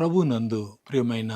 ప్రభునందు ప్రియమైన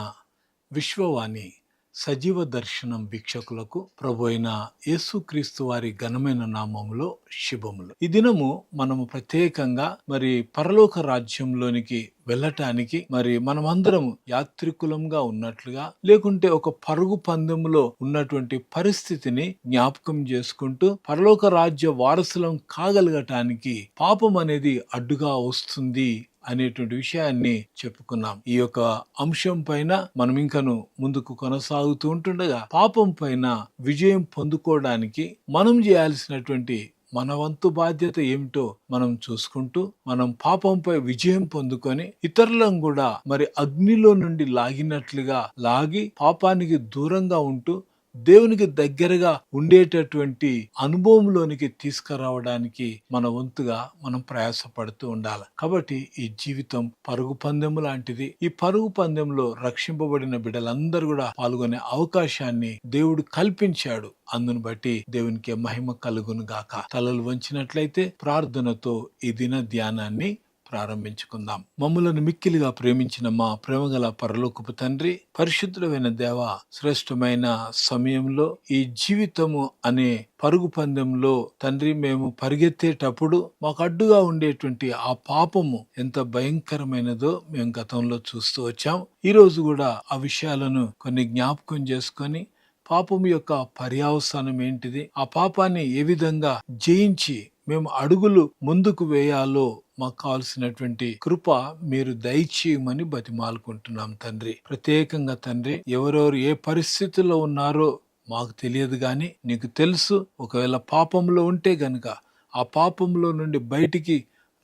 విశ్వవాణి సజీవ దర్శనం వీక్షకులకు ప్రభు అయిన యేసుక్రీస్తు వారి ఘనమైన నామములో శుభములు. ఈ దినము మనము ప్రత్యేకంగా మరి పరలోక రాజ్యంలోనికి వెళ్ళటానికి మరి మనమందరం యాత్రికులంగా ఉన్నట్లుగా లేకుంటే ఒక పరుగు పందెంలో ఉన్నటువంటి పరిస్థితిని జ్ఞాపకం చేసుకుంటూ పరలోక రాజ్య వారసులం కాగలగటానికి పాపం అనేది అడ్డుగా వస్తుంది అనేటువంటి విషయాన్ని చెప్పుకున్నాం. ఈ యొక్క అంశం పైన మనం ఇంకను ముందుకు కొనసాగుతూ ఉంటుండగా పాపం పైన విజయం పొందుకోవడానికి మనం చేయాల్సినటువంటి మన వంతు బాధ్యత ఏమిటో మనం చూసుకుంటూ మనం పాపంపై విజయం పొందుకొని ఇతరులను కూడా మరి అగ్నిలో నుండి లాగినట్లుగా లాగి పాపానికి దూరంగా ఉంటూ దేవునికి దగ్గరగా ఉండేటటువంటి అనుభవంలోనికి తీసుకురావడానికి మన వంతుగా మనం ప్రయాసపడుతూ ఉండాలి. కాబట్టి ఈ జీవితం పరుగు పందెం లాంటిది. ఈ పరుగు పందెంలో రక్షింపబడిన బిడ్డలందరూ కూడా పాల్గొనే అవకాశాన్ని దేవుడు కల్పించాడు. అందును బట్టి దేవునికి మహిమ కలుగును గాక. తలలు వంచినట్లయితే ప్రార్థనతో ఈ దిన ధ్యానాన్ని ప్రారంభించుకుందాం. మమ్ములను మిక్కిలిగా ప్రేమించిన మా ప్రేమగల పరలోకపు తండ్రి పరిశుద్ధమైన దేవ శ్రేష్టమైన సమయంలో ఈ జీవితము అనే పరుగు పందెంలో తండ్రి మేము పరిగెత్తేటప్పుడు మాకు అడ్డుగా ఉండేటువంటి ఆ పాపము ఎంత భయంకరమైనదో మేము గతంలో చూస్తూ వచ్చాం. ఈ రోజు కూడా ఆ విషయాలను కొన్ని జ్ఞాపకం చేసుకొని పాపం యొక్క పర్యావసానం ఏంటిది? ఆ పాపాన్ని ఏ విధంగా జయించి మేము అడుగులు ముందుకు వేయాలో మాకు కావాల్సినటువంటి కృప మీరు దయచేయమని బతిమాలుకుంటున్నాం తండ్రి. ప్రత్యేకంగా తండ్రి ఎవరెవరు ఏ పరిస్థితుల్లో ఉన్నారో మాకు తెలియదు కానీ నీకు తెలుసు ఒకవేళ పాపంలో ఉంటే గనుక ఆ పాపంలో నుండి బయటికి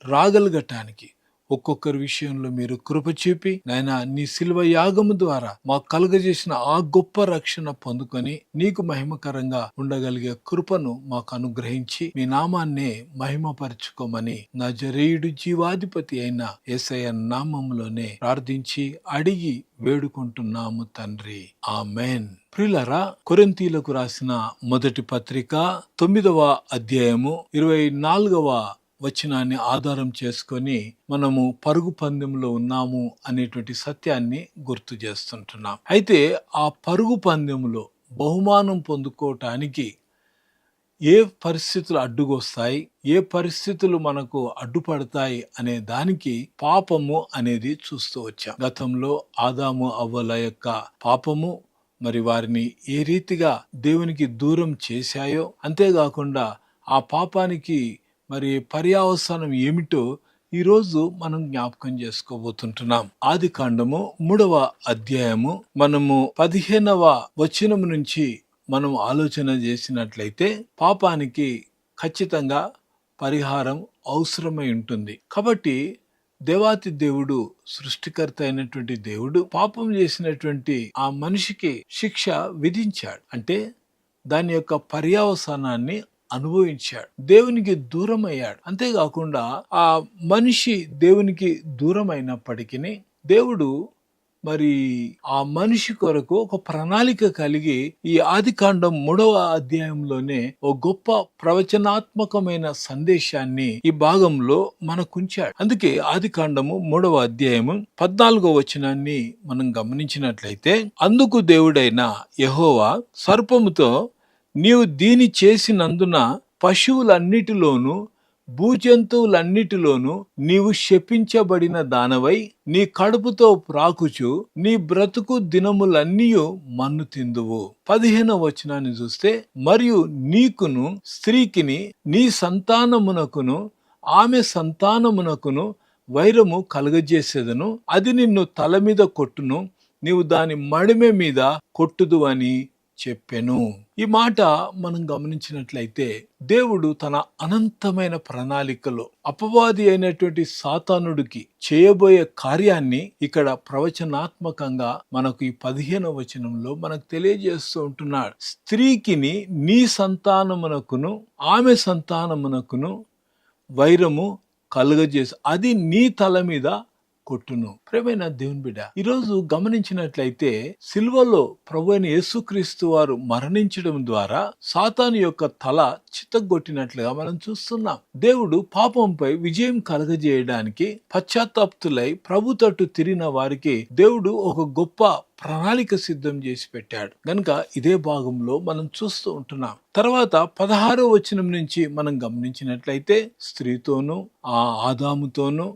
రాగలగటానికి ఒక్కొక్కరి విషయంలో మీరు కృప చూపి నాయన నీ శిల్వ యాగము ద్వారా మాకు కలుగజేసిన ఆ గొప్ప రక్షణ పొందుకొని నీకు మహిమకరంగా ఉండగలిగే కృపను మాకు అనుగ్రహించి మీ నామాన్నే మహిమపరచుకోమని నా జరేయుడు జీవాధిపతి అయిన ఎస్ఐ నామంలోనే ప్రార్థించి అడిగి వేడుకుంటున్నాము తండ్రి. ఆ మెయిన్ ప్రిలరా కొరంతీలకు రాసిన మొదటి పత్రిక తొమ్మిదవ అధ్యాయము ఇరవై నాలుగవ వచనాన్ని ఆధారం చేసుకొని మనము పరుగు పందెంలో ఉన్నాము అనేటువంటి సత్యాన్ని గుర్తు చేస్తుంటున్నాం. అయితే ఆ పరుగు పందెంలో బహుమానం పొందుకోవటానికి ఏ పరిస్థితులు అడ్డుకొస్తాయి? ఏ పరిస్థితులు మనకు అడ్డుపడతాయి అనే దానికి పాపము అనేది చూస్తూ వచ్చాం. గతంలో ఆదాము అవ్వల యొక్క పాపము మరి వారిని ఏ రీతిగా దేవునికి దూరం చేశాయో అంతేకాకుండా ఆ పాపానికి మరి పర్యావసానం ఏమిటో ఈరోజు మనం జ్ఞాపకం చేసుకోబోతుంటున్నాం. ఆది కాండము మూడవ అధ్యాయము మనము పదిహేనవ వచనం నుంచి మనం ఆలోచన చేసినట్లయితే పాపానికి ఖచ్చితంగా పరిహారం అవసరమై ఉంటుంది. కాబట్టి దేవాతి దేవుడు సృష్టికర్త అయినటువంటి దేవుడు పాపం చేసినటువంటి ఆ మనిషికి శిక్ష విధించాడు. అంటే దాని యొక్క పర్యావసానాన్ని అనుభవించాడు. దేవునికి దూరం అయ్యాడు అంతేకాకుండా ఆ మనిషి దేవునికి దూరం అయినప్పటికీ దేవుడు మరి ఆ మనిషి కొరకు ఒక ప్రణాళిక కలిగి ఈ ఆది కాండం మూడవ అధ్యాయంలోనే ఒక గొప్ప ప్రవచనాత్మకమైన సందేశాన్ని ఈ భాగంలో మనకుంచాడు. అందుకే ఆది కాండము మూడవ అధ్యాయము పద్నాలుగో వచనాన్ని మనం గమనించినట్లయితే అందుకు దేవుడైన యహోవా సర్పముతో నీవు దీని చేసినందున పశువులన్నిటిలోనూ భూజంతువులన్నిటిలోనూ నీవు శపించబడిన దానవై నీ కడుపుతో ప్రాకుచు నీ బ్రతుకు దినములన్నీయు మన్ను తిందువు. పదిహేనవ వచనాన్ని చూస్తే మరియు నీకును స్త్రీకిని నీ సంతానమునకును ఆమె సంతానమునకును వైరము కలుగజేసేదను. అది నిన్ను తల మీద కొట్టును నీవు దాని మడిమె మీద కొట్టుదు అని చెప్పెను. ఈ మాట మనం గమనించినట్లయితే దేవుడు తన అనంతమైన ప్రణాళికలో అపవాది అయినటువంటి సాతానుడికి చేయబోయే కార్యాన్ని ఇక్కడ ప్రవచనాత్మకంగా మనకు ఈ పదిహేనవ వచనంలో మనకు తెలియజేస్తూ ఉంటున్నాడు. స్త్రీకిని నీ సంతానమునకును ఆమె సంతానమునకును వైరము కలుగజేసి అది నీ తల మీద కొట్టును. ప్రేమైన దేవుని బిడ్డ ఈరోజు గమనించినట్లయితే సిల్వలో ప్రభు అయిన యేసుక్రీస్తు వారు మరణించడం ద్వారా సాతాను యొక్క తల చిత్తగొట్టినట్లుగా మనం చూస్తున్నాం. దేవుడు పాపంపై విజయం కలగజేయడానికి పశ్చాత్తాప్తులై ప్రభు తట్టు తిరిగిన వారికి దేవుడు ఒక గొప్ప ప్రణాళిక సిద్ధం చేసి పెట్టాడు. గనుక ఇదే భాగంలో మనం చూస్తూ ఉంటున్నాం. తర్వాత పదహారో వచనం నుంచి మనం గమనించినట్లయితే స్త్రీతోనూ ఆ ఆదాముతోనూ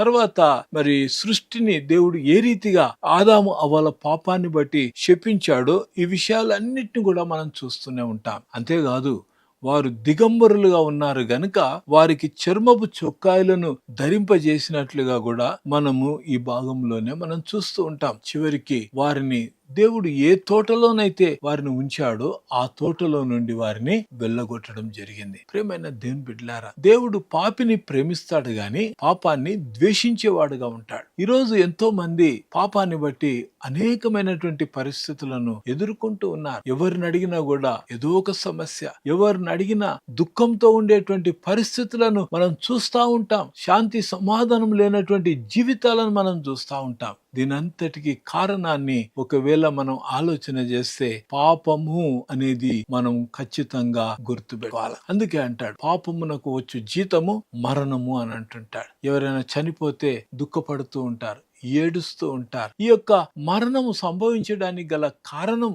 తర్వాత మరి సృష్టిని దేవుడు ఏ రీతిగా ఆదాము అవ్వాల పాపాన్ని బట్టి శపించాడో ఈ విషయాలన్నిటిని కూడా మనం చూస్తూనే ఉంటాం. అంతేకాదు వారు దిగంబరులుగా ఉన్నారు గనుక వారికి చర్మపు చొక్కాయలను ధరింపజేసినట్లుగా కూడా మనము ఈ భాగంలోనే మనం చూస్తూ ఉంటాం. చివరికి వారిని దేవుడు ఏ తోటలోనైతే వారిని ఉంచాడో ఆ తోటలో నుండి వారిని వెళ్ళగొట్టడం జరిగింది. ప్రేమైన దేవుని బిడ్డలారా దేవుడు పాపిని ప్రేమిస్తాడు గాని పాపాన్ని ద్వేషించేవాడుగా ఉంటాడు. ఈరోజు ఎంతో మంది పాపాన్ని బట్టి అనేకమైనటువంటి పరిస్థితులను ఎదుర్కొంటూ ఉన్నారు. ఎవరిని అడిగినా కూడా ఏదో ఒక సమస్య ఎవరిని అడిగినా దుఃఖంతో ఉండేటువంటి పరిస్థితులను మనం చూస్తూ ఉంటాం. శాంతి సమాధానం లేనటువంటి జీవితాలను మనం చూస్తూ ఉంటాం. దీనంతటికి కారణాన్ని ఒకవేళ మనం ఆలోచన చేస్తే పాపము అనేది మనం ఖచ్చితంగా గుర్తుపెట్టుకోవాలి. అందుకే అంటాడు పాపమునకు వచ్చు జీతము మరణము అని అంటుంటాడు. ఎవరైనా చనిపోతే దుఃఖపడుతూ ఉంటారు ఏడుస్తూ ఉంటారు. ఈ యొక్క మరణము సంభవించడానికి గల కారణం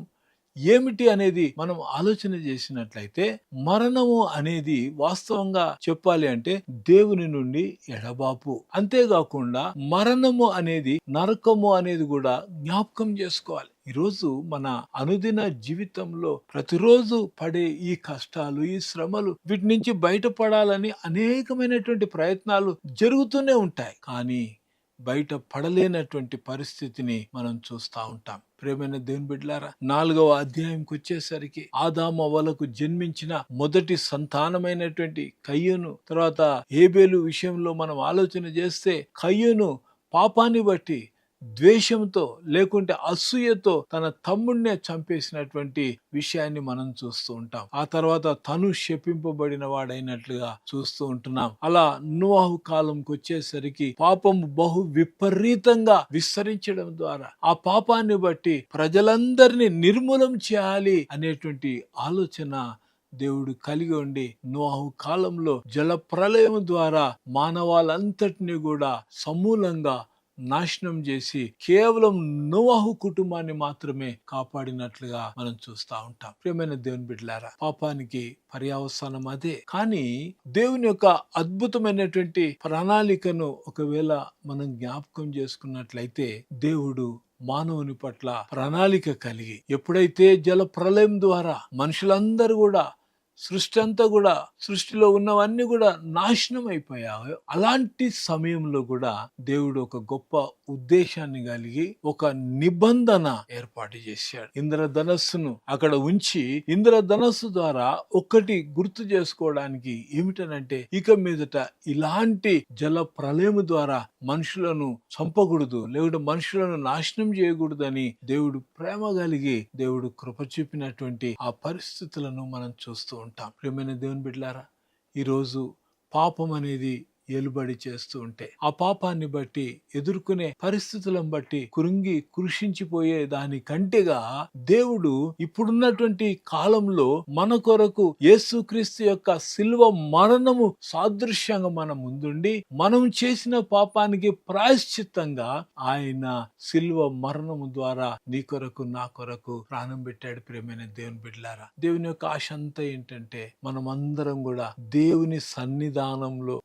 ఏమిటి అనేది మనం ఆలోచన చేసినట్లయితే మరణము అనేది వాస్తవంగా చెప్పాలి అంటే దేవుని నుండి ఎడబాపు. అంతేకాకుండా మరణము అనేది నరకము అనేది కూడా జ్ఞాపకం చేసుకోవాలి. ఈరోజు మన అనుదిన జీవితంలో ప్రతిరోజు పడే ఈ కష్టాలు ఈ శ్రమలు వీటి నుంచి బయటపడాలని అనేకమైనటువంటి ప్రయత్నాలు జరుగుతూనే ఉంటాయి. కానీ బయట పడలేనటువంటి పరిస్థితిని మనం చూస్తూ ఉంటాం. ప్రేమైన దేవుని బిడ్డలారా నాలుగవ అధ్యాయంకి వచ్చేసరికి ఆదాము అవ్వలకు జన్మించిన మొదటి సంతానమైనటువంటి కయ్యను తర్వాత ఏబేలు విషయంలో మనం ఆలోచన చేస్తే కయ్యను పాపాన్ని బట్టి ద్వేషంతో లేకుంటే అసూయతో తన తమ్ముడినే చంపేసినటువంటి విషయాన్ని మనం చూస్తూ ఉంటాం. ఆ తర్వాత తను శపింపబడిన వాడైనట్లుగా చూస్తూ ఉంటున్నాం. అలా నువాహు కాలంకి వచ్చేసరికి పాపం బహు విపరీతంగా విస్తరించడం ద్వారా ఆ పాపాన్ని బట్టి ప్రజలందరినీ నిర్మూలం చేయాలి అనేటువంటి ఆలోచన దేవుడు కలిగి ఉండి నోహు కాలంలో జల ప్రళయం ద్వారా మానవాళంతటిని కూడా సమూలంగా నాశనం చేసి కేవలం నోవాహు కుటుంబాన్ని మాత్రమే కాపాడినట్లుగా మనం చూస్తా ఉంటాం. ప్రియమైన దేవుని బిడ్డలారా పాపానికి పర్యావసానం అదే. కానీ దేవుని యొక్క అద్భుతమైనటువంటి ప్రణాళికను ఒకవేళ మనం జ్ఞాపకం చేసుకున్నట్లయితే దేవుడు మానవుని పట్ల ప్రణాళిక కలిగి ఎప్పుడైతే జల ప్రళయం ద్వారా మనుషులందరూ కూడా సృష్టి అంతా కూడా సృష్టిలో ఉన్నవన్నీ కూడా నాశనం అయిపోయాయి అలాంటి సమయంలో కూడా దేవుడు ఒక గొప్ప ఉద్దేశాన్ని కలిగి ఒక నిబంధన ఏర్పాటు చేశాడు. ఇంద్రధనస్సును అక్కడ ఉంచి ఇంద్రధనస్సు ద్వారా ఒక్కటి గుర్తు చేసుకోవడానికి ఏమిటనంటే ఇక మీదట ఇలాంటి జల ప్రళయం ద్వారా మనుషులను చంపకూడదు లేకుంటే మనుషులను నాశనం చేయకూడదని దేవుడు ప్రేమ కలిగి దేవుడు కృప చూపినటువంటి ఆ పరిస్థితులను మనం చూస్తూ ఉంటాం. ప్రేమైన దేవుని బిడ్డలారా ఈరోజు పాపం అనేది ఎలుబడి చేస్తూ ఉంటే ఆ పాపాన్ని బట్టి ఎదుర్కొనే పరిస్థితులను బట్టి కృంగి కృషించిపోయే దాని కంటేగా దేవుడు ఇప్పుడున్నటువంటి కాలంలో మన కొరకు యేసుక్రీస్తు యొక్క శిల్వ మరణము సాదృశ్యంగా మన ముందుండి మనం చేసిన పాపానికి ప్రాయశ్చిత్తంగా ఆయన శిల్వ మరణము ద్వారా నీ కొరకు నా కొరకు ప్రాణం పెట్టాడు ప్రేమైన దేవుని బిడ్డలారా. దేవుని యొక్క ఆశ అంతా ఏంటంటే మనం అందరం కూడా దేవుని సన్నిధానంలో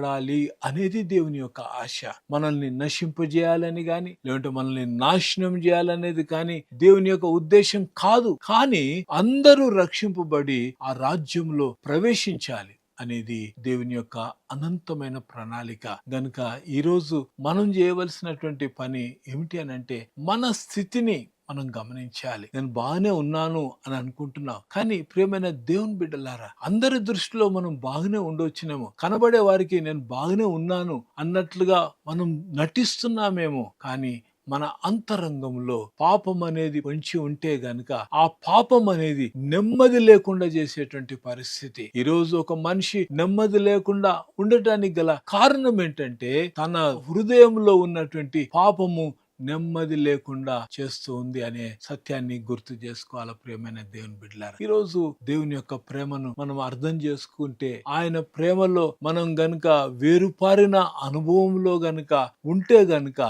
పడాలి అనేది దేవుని యొక్క ఆశ. మనల్ని నశింపజేయాలని గాని లేదంటే మనల్ని నాశనం చేయాలనేది కానీ దేవుని యొక్క ఉద్దేశం కాదు. కానీ అందరూ రక్షింపబడి ఆ రాజ్యంలో ప్రవేశించాలి అనేది దేవుని యొక్క అనంతమైన ప్రణాళిక. గనుక ఈరోజు మనం చేయవలసినటువంటి పని ఏమిటి అని అంటే మన స్థితిని మనం గమనించాలి. నేను బాగానే ఉన్నాను అని అనుకుంటున్నాం. కానీ ప్రియమైన దేవుని బిడ్డలారా అందరి దృష్టిలో మనం బాగానే ఉండొచ్చునేమో. కనబడే వారికి నేను బాగానే ఉన్నాను అన్నట్లుగా మనం నటిస్తున్నామేమో. కానీ మన అంతరంగంలో పాపం అనేది పొంచి ఉంటే గనక ఆ పాపం అనేది నెమ్మది లేకుండా చేసేటువంటి పరిస్థితి. ఈరోజు ఒక మనిషి నెమ్మది లేకుండా ఉండటానికి గల కారణం ఏంటంటే తన హృదయంలో ఉన్నటువంటి పాపము నెమ్మది లేకుండా చేస్తూ ఉంది అనే సత్యాన్ని గుర్తు చేసుకోవాలి ప్రేమైన దేవుని బిడ్డలారు? ఈ రోజు దేవుని యొక్క ప్రేమను మనం అర్థం చేసుకుంటే ఆయన ప్రేమలో మనం గనుక వేరుపారిన అనుభవంలో గనుక ఉంటే గనుక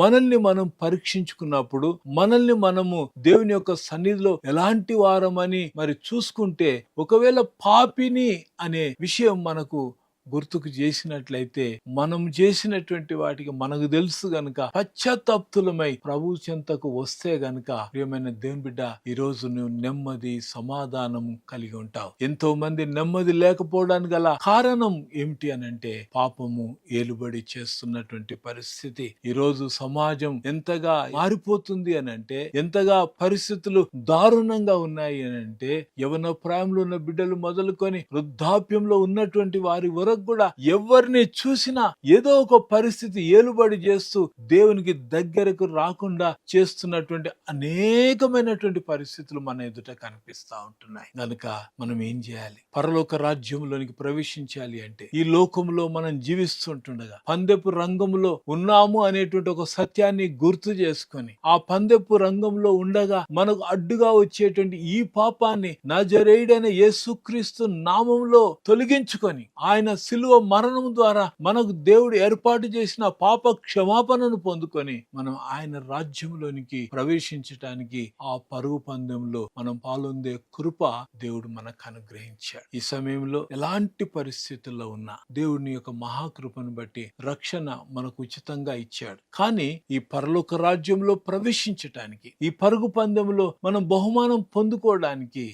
మనల్ని మనం పరీక్షించుకున్నప్పుడు మనల్ని మనము దేవుని యొక్క సన్నిధిలో ఎలాంటి వారమని మరి చూసుకుంటే ఒకవేళ పాపిని అనే విషయం మనకు గుర్తుకు చేసినట్లయితే మనం చేసినటువంటి వాటికి మనకు తెలుసు గనుక పశ్చాత్తాప్తులమై ప్రభు చెంతకు వస్తే గనుక ప్రియమైన దేవుని బిడ్డ ఈ రోజు నువ్వు నెమ్మది సమాధానం కలిగి ఉంటావు. ఎంతో మంది నెమ్మది లేకపోవడానికి గల కారణం ఏమిటి అని అంటే పాపము ఏలుబడి చేస్తున్నటువంటి పరిస్థితి. ఈ రోజు సమాజం ఎంతగా మారిపోతుంది అని అంటే ఎంతగా పరిస్థితులు దారుణంగా ఉన్నాయి అని అంటే యవన ప్రాయంలో ఉన్న బిడ్డలు మొదలుకొని వృద్ధాప్యంలో ఉన్నటువంటి వారి వరకు కూడా ఎవరిని చూసినా ఏదో ఒక పరిస్థితి ఏలుబడి చేస్తూ దేవునికి దగ్గరకు రాకుండా చేస్తున్నటువంటి అనేకమైనటువంటి పరిస్థితులు మన ఎదుట కనిపిస్తా ఉంటున్నాయి. కనుక మనం ఏం చేయాలి? పరలోక రాజ్యంలోనికి ప్రవేశించాలి అంటే ఈ లోకంలో మనం జీవిస్తుంటుండగా పందెపు రంగంలో ఉన్నాము అనేటువంటి ఒక సత్యాన్ని గుర్తు చేసుకొని ఆ పందెపు రంగంలో ఉండగా మనకు అడ్డుగా వచ్చేటువంటి ఈ పాపాన్ని నజరేయుడైన యేసుక్రీస్తు నామంలో తొలగించుకొని ఆయన సిలువ మరణం ద్వారా మనకు దేవుడు ఏర్పాటు చేసిన పాప క్షమాపణను పొందుకొని మనం ఆయన రాజ్యంలోనికి ప్రవేశించటానికి ఆ పరుగు పందెంలో మనం పాల్గొందే కృప దేవుడు మనకు అనుగ్రహించాడు. ఈ సమయంలో ఎలాంటి పరిస్థితుల్లో ఉన్నా దేవుడిని యొక్క మహాకృపను బట్టి రక్షణ మనకు ఉచితంగా ఇచ్చాడు. కానీ ఈ పరలోక రాజ్యంలో ప్రవేశించటానికి ఈ పరుగు పందెంలో మనం బహుమానం పొందుకోవడానికి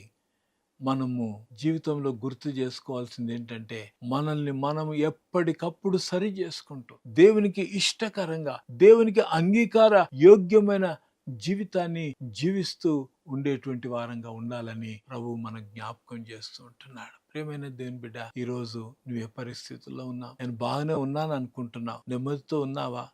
మనము జీవితంలో గుర్తు చేసుకోవాల్సింది ఏంటంటే మనల్ని మనం ఎప్పటికప్పుడు సరి చేసుకుంటూ దేవునికి ఇష్టకరంగా దేవునికి అంగీకార యోగ్యమైన జీవితాన్ని జీవిస్తూ ఉండేటువంటి వారంగా ఉండాలని ప్రభు మన జ్ఞాపకం చేస్తూ ఉంటున్నాడు. ప్రియమైన దేవుని బిడ్డ ఈరోజు నువ్వు ఏ పరిస్థితుల్లో ఉన్నావు? నేను బాగానే ఉన్నాను అనుకుంటున్నావు? నెమ్మదితో ఉన్నావా?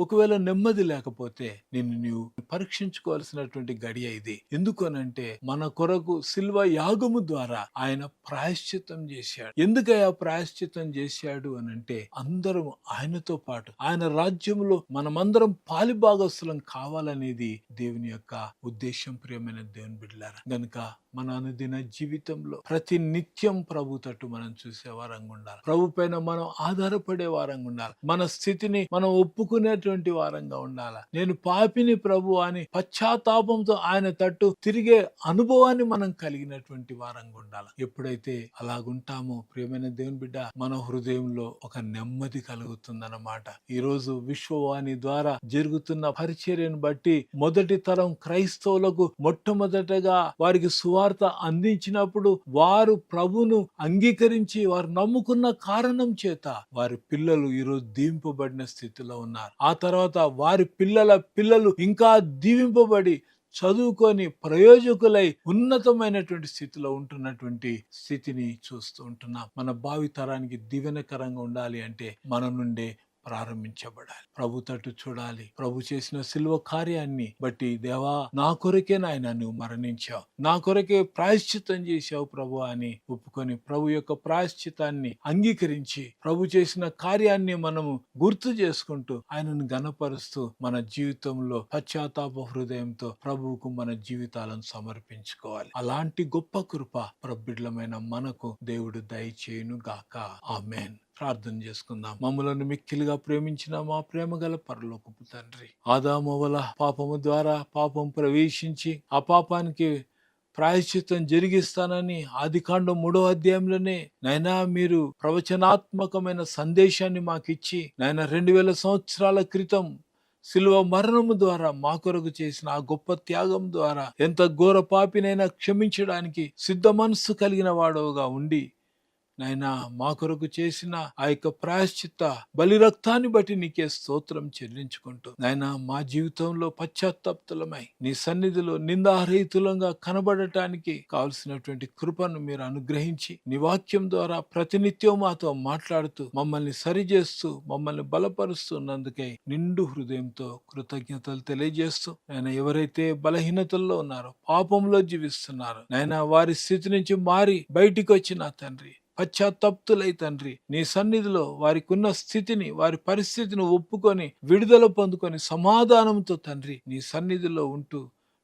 ఒకవేళ నెమ్మది లేకపోతే నిన్ను నీవు పరీక్షించుకోవాల్సినటువంటి గడియ ఇది. ఎందుకనంటే మన కొరకు సిల్వ యాగము ద్వారా ఆయన ప్రాయశ్చిత్తం చేశాడు. ఎందుకయ్యా ప్రాయశ్చిత్తం చేశాడు అని అంటే అందరం ఆయనతో పాటు ఆయన రాజ్యంలో మనమందరం పాలిభాగస్తులం కావాలనేది దేవుని యొక్క ఉద్దేశం ప్రియమైన దేవుని బిడ్డలారా. గనుక మన అనుదిన జీవితంలో ప్రతి నిత్యం ప్రభు తట్టు మనం చూసే వారంగా ఉండాలి. ప్రభు పైన మనం ఆధారపడే వారంగా ఉండాలి. మన స్థితిని మనం ఒప్పుకునేటువంటి వారంగా ఉండాల? నేను పాపిని ప్రభు అని పశ్చాత్తాపంతో ఆయన తట్టు తిరిగే అనుభవాన్ని మనం కలిగినటువంటి వారంగా ఉండాలి? ఎప్పుడైతే అలాగుంటామో ప్రియమైన దేవుని బిడ్డ మన హృదయంలో ఒక నెమ్మది కలుగుతుందన్నమాట. ఈ రోజు విశ్వవాణి ద్వారా జరుగుతున్న పరిచర్యను బట్టి మొదటి తరం క్రైస్తవులకు మొట్టమొదటగా వారికి సువార్త అందించినప్పుడు వారు ప్రభును అంగీకరించి వారు నమ్ముకున్న కారణం చేత వారి పిల్లలు ఈరోజు దీంపబడిన స్థితిలో ఉన్నారు. ఆ తర్వాత వారి పిల్లల పిల్లలు ఇంకా దీవింపబడి చదువుకొని ప్రయోజకులై ఉన్నతమైనటువంటి స్థితిలో ఉంటున్నటువంటి స్థితిని చూస్తూ ఉంటున్నాం. మన భావి తరానికి దీవెనకరంగా ఉండాలి అంటే మన నుండే ప్రారంభించబడాలి. ప్రభు తట్టు చూడాలి. ప్రభు చేసిన సిల్వ కార్యాన్ని బట్టి దేవా నా కొరకే నాయన నువ్వు మరణించావు. నా కొరకే ప్రాయశ్చిత్తం చేశావు ప్రభు అని ఒప్పుకొని ప్రభు యొక్క ప్రాయశ్చితాన్ని అంగీకరించి ప్రభు చేసిన కార్యాన్ని మనము గుర్తు చేసుకుంటూ ఆయనను గనపరుస్తూ మన జీవితంలో పశ్చాత్తాప హృదయంతో ప్రభువుకు మన జీవితాలను సమర్పించుకోవాలి. అలాంటి గొప్ప కృప ప్రబిడ్లమైన మనకు దేవుడు దయచేయును గాక ఆమెన్. ప్రార్థన చేసుకుందాం. మమ్మలను మిక్కిలిగా ప్రేమించిన మా ప్రేమ గల పరలోకపు తండ్రి. ఆదామవల పాపము ద్వారా పాపం ప్రవేశించి ఆ పాపానికి ప్రాయశ్చిత్తం జరిగిస్తానని ఆదికాండం మూడో అధ్యాయంలోనే నైనా మీరు ప్రవచనాత్మకమైన సందేశాన్ని మాకిచ్చి నాయన రెండు వేల సంవత్సరాల క్రితం శిలువ మరణము ద్వారా మా కొరకు చేసిన ఆ గొప్ప త్యాగం ద్వారా ఎంత ఘోర పాపినైనా క్షమించడానికి సిద్ధ మనస్సు కలిగిన వాడవుగా ఉండి నాయనా మా కొరకు చేసిన ఆ యొక్క ప్రాయశ్చిత్త బలి రక్తాన్ని బట్టి నీకే స్తోత్రం చెల్లించుకుంటూ నాయనా మా జీవితంలో పశ్చాత్తాప్తులమై నీ సన్నిధిలో నిందారహితులంగా కనబడటానికి కావలసినటువంటి కృపను మీరు అనుగ్రహించి నీ వాక్యం ద్వారా ప్రతినిత్యం మాతో మాట్లాడుతూ మమ్మల్ని సరిచేస్తూ మమ్మల్ని బలపరుస్తున్నందుకై నిండు హృదయంతో కృతజ్ఞతలు తెలియజేస్తూ ఆయన ఎవరైతే బలహీనతల్లో ఉన్నారో పాపంలో జీవిస్తున్నారో నాయన వారి స్థితి నుంచి మారి బయటికి వచ్చిన తండ్రి పశ్చాత్తప్తులై తండ్రి నీ సన్నిధిలో వారికున్న స్థితిని వారి పరిస్థితిని ఒప్పుకొని విడుదల పొందుకొని సమాధానంతో తండ్రి నీ సన్నిధిలో ఉంటూ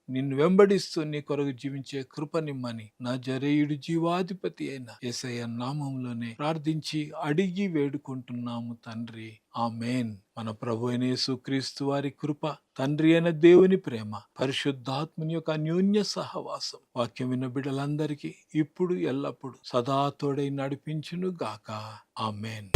నిన్ను వెంబడిస్తూ నీ కొరకు జీవించే కృపనిమ్మని నా జరేయుడు జీవాధిపతి అయిన యేసయ్య నామంలోనే ప్రార్థించి అడిగి వేడుకుంటున్నాము తండ్రి. ఆ మేన్ మన ప్రభు అయిన యేసుక్రీస్తు వారి కృప తండ్రి అయిన దేవుని ప్రేమ పరిశుద్ధాత్మని యొక్క అన్యోన్య సహవాసం వాక్యం విన్న బిడ్డలందరికీ ఇప్పుడు ఎల్లప్పుడు సదా తోడై నడిపించును గాక మేన్